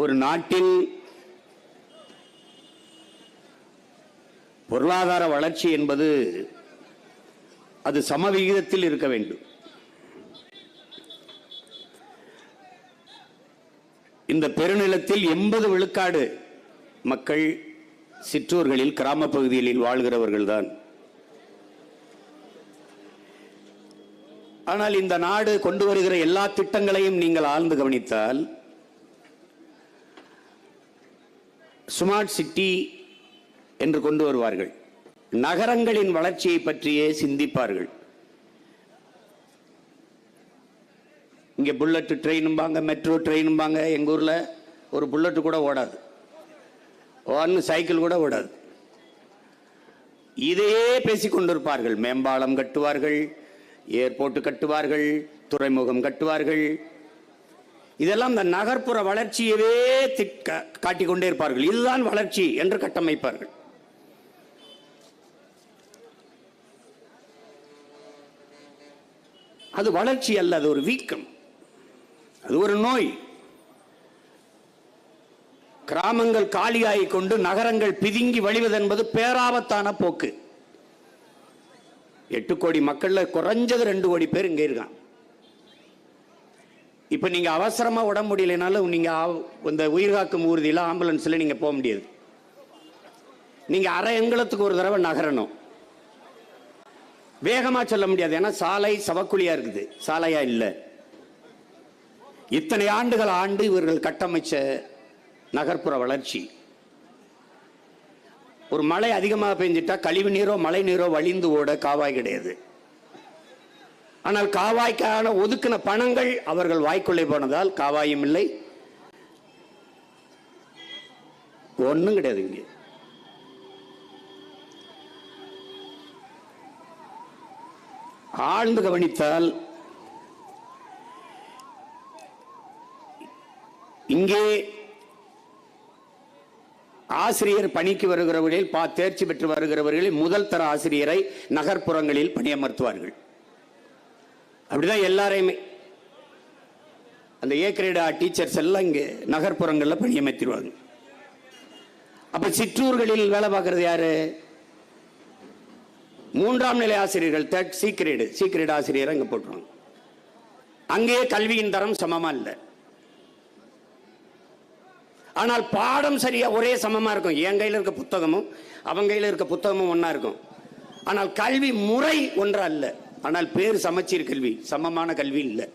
ஒரு நாட்டின் பொருளாதார வளர்ச்சி என்பது அது சமவிகிதத்தில் இருக்க வேண்டும். இந்த பெருநிலத்தில் எண்பது விழுக்காடு மக்கள் சிற்றூர்களில் கிராம பகுதிகளில் வாழ்கிறவர்கள்தான் ஆனால் இந்த நாடு கொண்டு வருகிற எல்லா திட்டங்களையும் நீங்கள் ஆழ்ந்து கவனித்தால் ஸ்மார்ட் சிட்டி என்று கொண்டு வருவார்கள். நகரங்களின் வளர்ச்சியை பற்றியே சிந்திப்பார்கள். இங்கே புல்லட் ட்ரெயினும்பாங்க மெட்ரோ ட்ரெயினும்பாங்க எங்கள் ஊரில் ஒரு புல்லட்டு கூட ஓடாது. ஒன்று சைக்கிள் கூட ஓடாது. இதையே பேசி கொண்டிருப்பார்கள். மேம்பாலம் கட்டுவார்கள் ஏர்போர்ட் கட்டுவார்கள் துறைமுகம் கட்டுவார்கள் இதெல்லாம் இந்த நகர்ப்புற வளர்ச்சியவே திக்க- காட்டிக் கொண்டே இருப்பார்கள். இதுதான் வளர்ச்சி என்று கட்டமைப்பார்கள். அது வளர்ச்சி அல்ல அது ஒரு வீக்கம். அது ஒரு நோய். கிராமங்கள் காலியாகிக் கொண்டு நகரங்கள் பிதுங்கி வழிவது என்பது பேராபத்தான போக்கு. எட்டு கோடி மக்கள்ல குறைஞ்சது ரெண்டு கோடி பேர் இங்கே இருக்கான் இப்போ நீங்கள் அவசரமாக உடம்பு முடியலைனாலும் நீங்கள் இந்த உயிர்காக்கும் ஊர்தியில ஆம்புலன்ஸில் நீங்கள் போக முடியாது. நீங்கள் அரை எங்களத்துக்கு ஒரு தடவை நகரணும். வேகமாக சொல்ல முடியாது. ஏன்னா சாலை சவக்குழியாக இருக்குது. சாலையாக இல்லை. இத்தனை ஆண்டுகள் ஆண்டு இவர்கள் கட்டமைச்ச நகர்ப்புற வளர்ச்சி. ஒரு மழை அதிகமாக பெஞ்சிட்டா கழிவு நீரோ மழை நீரோ வழிந்து ஓட காவாய் கிடையாது. ஆனால் காவாய்க்கான ஒதுக்கின பணங்கள் அவர்கள் வாய்க்குள்ளே போனதால் காவாயும் இல்லை. ஒன்றும் கிடையாது இங்கே. ஆழ்ந்து கவனித்தால் இங்கே ஆசிரியர் பணிக்கு வருகிறவர்களில் பா தேர்ச்சி பெற்று வருகிறவர்களில் முதல் தர ஆசிரியரை நகர்ப்புறங்களில் பணியமர்த்துவார்கள். அப்படிதான் எல்லாரையுமே. அந்த ஏ கிரேடா டீச்சர்ஸ் எல்லாம் இங்கே நகர்ப்புறங்களில் பணியமைத்திருவாங்க அப்ப சிற்றூர்களில் வேலை பார்க்கறது யாரு? மூன்றாம் நிலை ஆசிரியர்கள் third C grade C grade ஆசிரியரை இங்க போட்டுருவாங்க. அங்கேயே கல்வியின் தரம் சமமா இல்லை. ஆனால் பாடம் சரியா ஒரே சமமா இருக்கும். என் கையில் இருக்க புத்தகமும் அவங்க கையில் இருக்க புத்தகமும் ஒன்றா இருக்கும். ஆனால் கல்வி முறை ஒன்றா இல்லை ஆனால் பேர் சமச்சீர் கல்வி சமமான கல்வி இல்லை.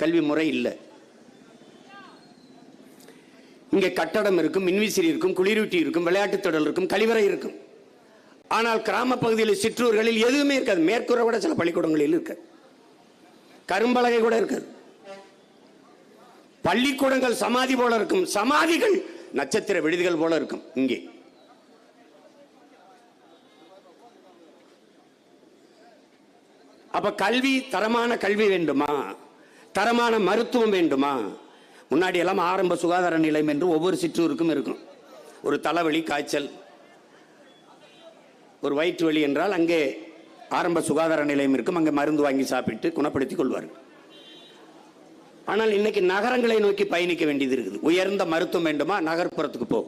கல்வி முறை இல்லை. இங்கே கட்டடம் இருக்கும் மின்விசிறி இருக்கும் குளிரூட்டி இருக்கும் விளையாட்டுத் தொடர் இருக்கும் கழிவறை இருக்கும். ஆனால் கிராம பகுதியில் சிற்றூர்களில் எதுவுமே இருக்காது. மேற்கூரை கூட சில பள்ளிக்கூடங்களில் இருக்காது. கரும்பலகை கூட இருக்காது. பள்ளிக்கூடங்கள் சமாதி போல இருக்கும். சமாதிகள் நட்சத்திர விடுதிகள் போல இருக்கும் இங்கே. அப்ப கல்வி தரமான கல்வி வேண்டுமா? தரமான மருத்துவம் வேண்டுமா? முன்னாடி எல்லாம் ஆரம்ப சுகாதார நிலையம் என்று ஒவ்வொரு சிற்றூருக்கும் இருக்கும். ஒரு தலைவலி காய்ச்சல். ஒரு வயிற்று வலி என்றால் அங்கே ஆரம்ப சுகாதார நிலையம் இருக்கும். அங்கே மருந்து வாங்கி சாப்பிட்டு குணப்படுத்திக் கொள்வார்கள் ஆனால் இன்னைக்கு நகரங்களை நோக்கி பயணிக்க வேண்டியது இருக்குது. உயர்ந்த மருத்துவம் வேண்டுமா? நகர்ப்புறத்துக்கு போ.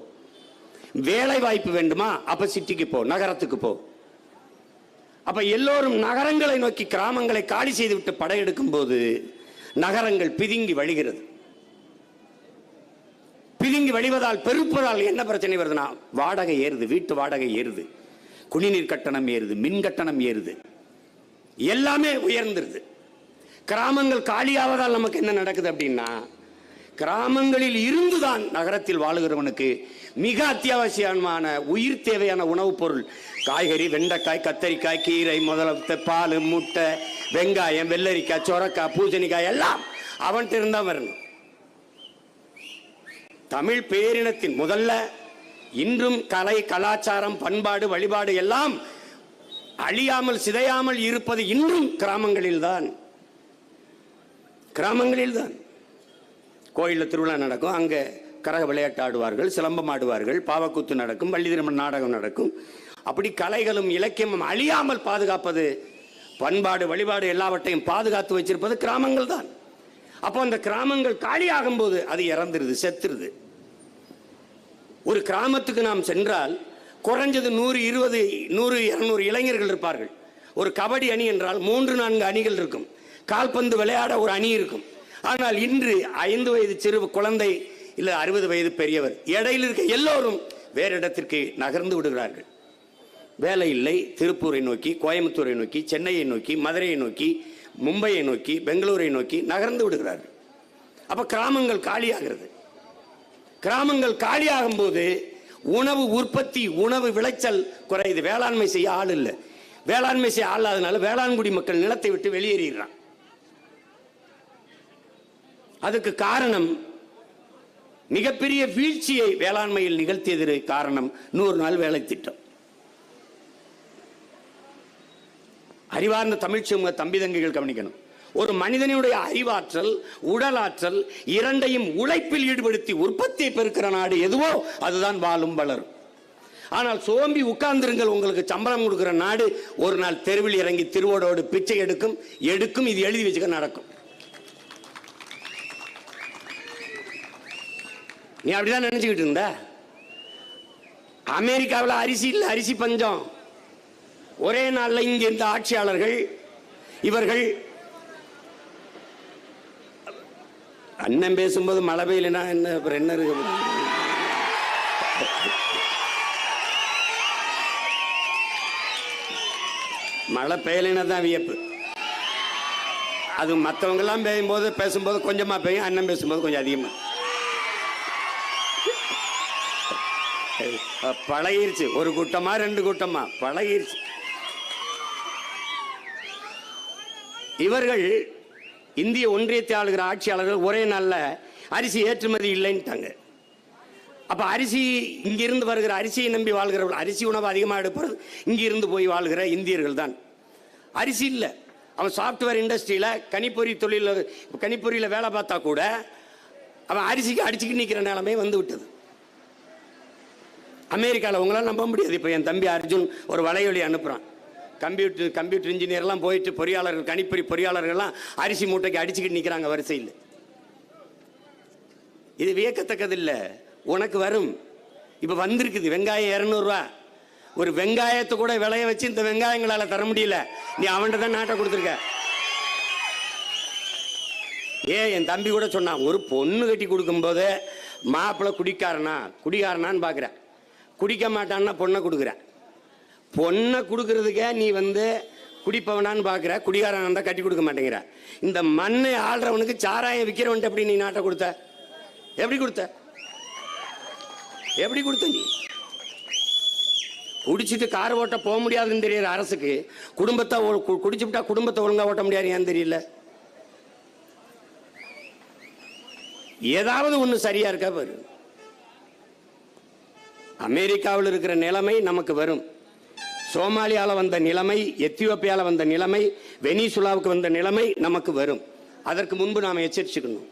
வேலை வாய்ப்பு வேண்டுமா? அப்ப சிட்டிக்கு போ நகரத்துக்கு போ. அப்ப எல்லோரும் நகரங்களை நோக்கி கிராமங்களை காலி செய்துவிட்டு படையெடுக்கும் போது நகரங்கள் பிதுங்கி வழிகிறது. பிதுங்கி வழிவதால் பெருப்பதால் என்ன பிரச்சனை வருதுன்னா வாடகை ஏறுது வீட்டு வாடகை ஏறுது. குடிநீர் கட்டணம் ஏறுது மின் கட்டணம் ஏறுது. எல்லாமே உயர்ந்துருது. கிராமங்கள் காலியாவதால் நமக்கு என்ன நடக்குது அப்படின்னா கிராமங்களில் இருந்துதான் நகரத்தில் வாழுகிறவனுக்கு மிக அத்தியாவசியமான உயிர் தேவையான உணவுப் பொருள். காய்கறி வெண்டைக்காய் கத்தரிக்காய் கீரை முதலத்தை பால் முட்டை வெங்காயம் வெள்ளரிக்காய் சொரக்காய் பூசணிக்காய் எல்லாம் அவன்கிட்ட இருந்தா வரணும். தமிழ் பேரினத்தின் முதல்ல இன்றும் கலை கலாச்சாரம் பண்பாடு வழிபாடு எல்லாம் அழியாமல் சிதையாமல் இருப்பது இன்றும் கிராமங்களில்தான். கிராமங்களில்தான். கோயிலில் திருவிழா நடக்கும். அங்கே கரக விளையாட்டு ஆடுவார்கள் சிலம்பம் ஆடுவார்கள் பாவக்கூத்து நடக்கும் வள்ளி திருமண நாடகம் நடக்கும். அப்படி கலைகளும் இலக்கியமும் அழியாமல் பாதுகாப்பது பண்பாடு வழிபாடு எல்லாவற்றையும் பாதுகாத்து வச்சிருப்பது கிராமங்கள் தான். அப்போ அந்த கிராமங்கள் காலியாகும் போது அது இறந்துருது செத்துருது. ஒரு கிராமத்துக்கு நாம் சென்றால் குறைஞ்சது நூறு இருபது நூறு இருநூறு இளைஞர்கள் இருப்பார்கள். ஒரு கபடி அணி என்றால் மூன்று நான்கு அணிகள் இருக்கும். கால்பந்து விளையாட ஒரு அணி இருக்கும். ஆனால் இன்று ஐந்து வயது சிறு குழந்தை இல்லை அறுபது வயது பெரியவர் இடையில் இருக்க எல்லோரும் வேறு இடத்திற்கு நகர்ந்து விடுகிறார்கள். வேலை இல்லை திருப்பூரை நோக்கி கோயம்புத்தூரை நோக்கி சென்னையை நோக்கி மதுரையை நோக்கி மும்பையை நோக்கி பெங்களூரை நோக்கி நகர்ந்து விடுகிறார்கள். அப்போ கிராமங்கள் காலியாகிறது. கிராமங்கள் காலியாகும் போது உணவு உற்பத்தி உணவு விளைச்சல் குறையுது. வேளாண்மை செய்ய ஆள் இல்லை. வேளாண்மை செய்ய ஆள் இல்லாதனால வேளாண்குடி மக்கள் நிலத்தை விட்டு வெளியேறிடுறான் அதுக்கு காரணம் மிகப்பெரிய வீழ்ச்சியை வேளாண்மையில் நிகழ்த்தியது காரணம் நூறு நாள் வேலை திட்டம். அறிவார்ந்த தமிழ் சமூக தம்பி தங்கைகள் கவனிக்கணும். ஒரு மனிதனுடைய அறிவாற்றல் உடலாற்றல் இரண்டையும் உழைப்பில் ஈடுபடுத்தி உற்பத்தியை பெருக்கிற நாடு எதுவோ அதுதான் வாழும் வளரும். ஆனால் சோம்பி உட்கார்ந்திருங்கள் உங்களுக்கு சம்பளம் கொடுக்கிற நாடு ஒரு நாள் தெருவில் இறங்கி திருவோடோடு பிச்சை எடுக்கும் எடுக்கும் இது எழுதி வச்சுக்க நடக்கும். நீ அப்படிதான் நினைச்சுக்கிட்டு இருந்த? அமெரிக்காவில் அரிசி இல்லை அரிசி பஞ்சம். ஒரே நாளில் இங்கே இருந்த ஆட்சியாளர்கள் இவர்கள் அண்ணன் பேசும்போது மழை பெய்யலைன்னா என்ன அப்புறம் என்ன இருக்கு? மழை பெய்யலைன்னா தான் வியப்பு. அது மற்றவங்கெல்லாம் பெய்யும்போது பேசும்போது கொஞ்சமா பெய்யும் அண்ணன் பேசும்போது கொஞ்சம் அதிகமா. பழகிருச்சு. ஒரு கூட்டமா ரெண்டு கூட்டமா? பழகிருச்சு. இவர்கள் இந்திய ஒன்றியத்தை ஆளுகிற ஆட்சியாளர்கள் ஒரே நாளில் அரிசி ஏற்றுமதி இல்லைன்ட்டாங்க. அப்போ அரிசி இங்கிருந்து வருகிற அரிசியை நம்பி வாழ்கிறவர்கள் அரிசி உணவு அதிகமாக எடுப்பது இங்கிருந்து போய் வாழ்கிற இந்தியர்கள் தான். அரிசி இல்லை. அவன் சாஃப்ட்வேர் இண்டஸ்ட்ரியில் கணிப்பொறி தொழிலில் கணிப்பொறியில் வேலை பார்த்தா கூட அவன் அரிசிக்கு அடிச்சுக்கிட்டு நிற்கிற நிலைமை வந்து விட்டது. அமெரிக்காவில் உங்களால் நம்ப முடியாது. இப்போ என் தம்பி அர்ஜுன் ஒரு வலையொலி அனுப்புகிறான் கம்ப்யூட்டர் கம்ப்யூட்டர் இன்ஜினியர்லாம் போயிட்டு பொறியாளர்கள் கணிப்பொறி பொறியாளர்கள்லாம் அரிசி மூட்டைக்கு அடிச்சுக்கிட்டு நிற்கிறாங்க வரிசையில். இது வியக்கத்தக்கது இல்லை உனக்கு வரும். இப்போ வந்திருக்குது. வெங்காயம் இரநூறுவா. ஒரு வெங்காயத்தை கூட விளைய வச்சு இந்த வெங்காயங்களால் தர முடியல. நீ அவன்கிட்ட தான் நாட்டை கொடுத்துருக்க. ஏ என் தம்பி கூட சொன்னான் ஒரு பொண்ணு கட்டி கொடுக்கும்போது மாப்பிள்ளை குடிக்காரனா? குடிகாரனான்னு பார்க்குறேன் குடிக்க மாட்டான்னா பொண்ணை கொடுக்குற. பொண்ணை கொடுக்கறதுக்கே நீ வந்து குடிப்பவனான்னு பார்க்குற குடிகாரன் இருந்தால் கட்டி கொடுக்க மாட்டேங்கிற. இந்த மண்ணை ஆள்றவனுக்கு சாராயம் விற்கிறவன்ட்டு எப்படி நீ நாட்டை கொடுத்த? எப்படி கொடுத்த? எப்படி கொடுத்த நீ? குடிச்சிட்டு கார் ஓட்ட போக முடியாதுன்னு தெரியற அரசுக்கு குடும்பத்தை ஒ- கு- குடிச்சுட்டா குடும்பத்தை ஒழுங்கா ஓட்ட முடியாது ஏன் தெரியல? ஏதாவது ஒன்று சரியா இருக்கா பாரு. அமெரிக்காவில் இருக்கிற நிலைமை நமக்கு வரும். சோமாலியாவில் வந்த நிலைமை எத்தியோப்பியாவில் வந்த நிலைமை வெனிசுலாவுக்கு வந்த நிலைமை நமக்கு வரும். அதற்கு முன்பு நாம் எச்சரிச்சுக்கணும்.